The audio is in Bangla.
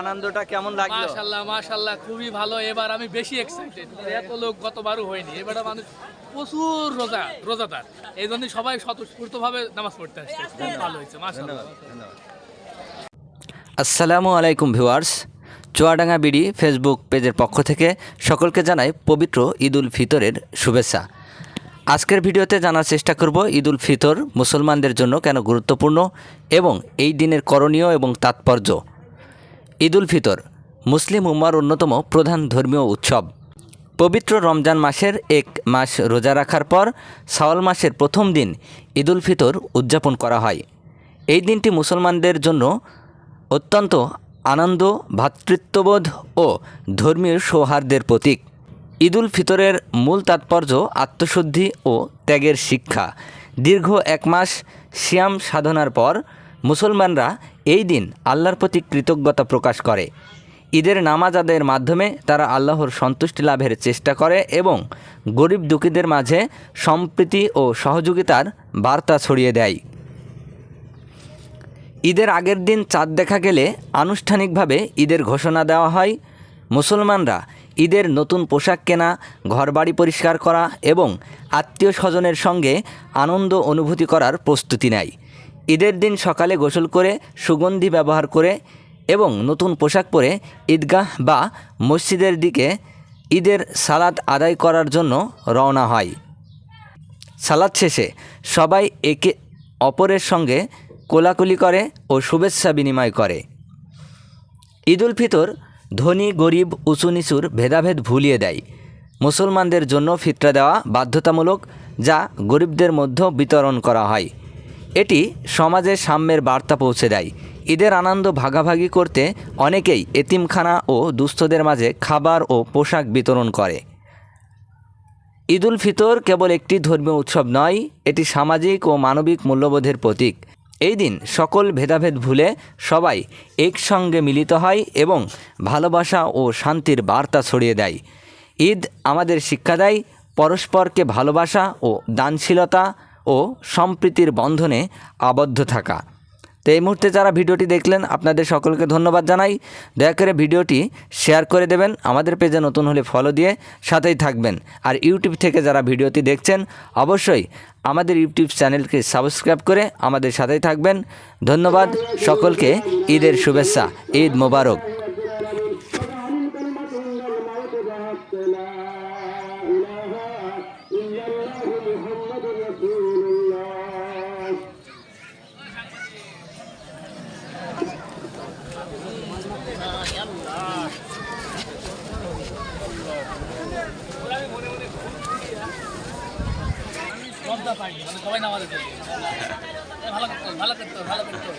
আনন্দটা কেমন লাগল? মাশাল্লাহ মাশাল্লাহ খুবই ভালো। এবার আমি বেশি এক্সাইটেড এত লোক গতবারও হয়নি। এবারে মানুষ প্রচুর রোজা রোজাদার। এই জন্য সবাই স্বতঃস্ফূর্ত ভাবে নামাজ পড়তে আসছে। খুব ভালো হয়েছে মাশাল্লাহ আসসালামু আলাইকুম ভিউয়ার্স। চুয়াডাঙ্গা বিডি ফেসবুক পেজের পক্ষ থেকে সকলকে জানাই পবিত্র ঈদ উল ফিতরের শুভেচ্ছা। আজকের ভিডিওতে জানার চেষ্টা করব ঈদ উল ফিতর মুসলমানদের জন্য কেন গুরুত্বপূর্ণ এবং এই দিনের করণীয় এবং তাৎপর্য। ঈদ উল ফিতর, মুসলিম উম্মার অন্যতম প্রধান ধর্মীয় উৎসব। পবিত্র রমজান মাসের এক মাস রোজা রাখার পর সাওয়াল মাসের প্রথম দিন ঈদ উল ফিতর উদযাপন করা হয়। এই দিনটি মুসলমানদের জন্য অত্যন্ত আনন্দ ভ্রাতৃত্ববোধ ও ধর্মীয় সৌহার্দ্যের প্রতীক। ঈদ উল ফিতরের মূল তাৎপর্য আত্মশুদ্ধি ও ত্যাগের শিক্ষা। দীর্ঘ এক মাস সিয়াম সাধনার পর মুসলমানরা এই দিন আল্লাহর প্রতি কৃতজ্ঞতা প্রকাশ করে। ঈদের নামাজ আদায়ের মাধ্যমে তারা আল্লাহর সন্তুষ্টি লাভের চেষ্টা করে এবং গরিব দুঃখীদের মাঝে সম্প্রীতি ও সহযোগিতার বার্তা ছড়িয়ে দেয়। ঈদের আগের দিন চাঁদ দেখা গেলে আনুষ্ঠানিকভাবে ঈদের ঘোষণা দেওয়া হয়। মুসলমানরা ঈদের নতুন পোশাক কেনা, ঘরবাড়ি পরিষ্কার করা এবং আত্মীয় স্বজনের সঙ্গে আনন্দ অনুভূতি করার প্রস্তুতি নেয়। ঈদের দিন সকালে গোসল করে, সুগন্ধি ব্যবহার করে এবং নতুন পোশাক পরে ঈদগাহ বা মসজিদের দিকে ঈদের সালাত আদায় করার জন্য রওনা হয়। সালাদ শেষে সবাই একে অপরের সঙ্গে কোলাকুলি করে ও শুভেচ্ছা বিনিময় করে। ঈদুল ফিতর ধনী, গরিব, উঁচু নিচুর ভেদাভেদ ভুলিয়ে দেয়। মুসলমানদের জন্য ফিতরা দেওয়া বাধ্যতামূলক যা গরিবদের মধ্যে বিতরণ করা হয়। এটি সমাজে সাম্যের বার্তা পৌঁছে দেয়। ঈদের আনন্দ ভাগাভাগি করতে অনেকেই এতিমখানা ও দুস্থদের মাঝে খাবার ও পোশাক বিতরণ করে। ঈদুল ফিতর কেবল একটি ধর্মীয় উৎসব নয়, এটি সামাজিক ও মানবিক মূল্যবোধের প্রতীক। এই দিন সকল ভেদাভেদ ভুলে সবাই একসঙ্গে মিলিত হয় এবং ভালোবাসা ও শান্তির বার্তা ছড়িয়ে দেয়। ঈদ আমাদের শিক্ষা দেয়, পরস্পরকে ভালোবাসা ও দানশীলতা ও সম্প্রীতির বন্ধনে আবদ্ধ থাকা। তো এই মুহূর্তে যারা ভিডিওটি দেখলেন, আপনাদের সকলকে ধন্যবাদ জানাই। দয়া করে ভিডিওটি শেয়ার করে দেবেন, আমাদের পেজে নতুন হলে ফলো দিয়ে সাথেই থাকবেন। আর ইউটিউব থেকে যারা ভিডিওটি দেখছেন, অবশ্যই আমাদের ইউটিউব চ্যানেলকে সাবস্ক্রাইব করে আমাদের সাথেই থাকবেন। ধন্যবাদ, সকলকে ঈদের শুভেচ্ছা, ঈদ মোবারক। ভালো করতে ভালো করতে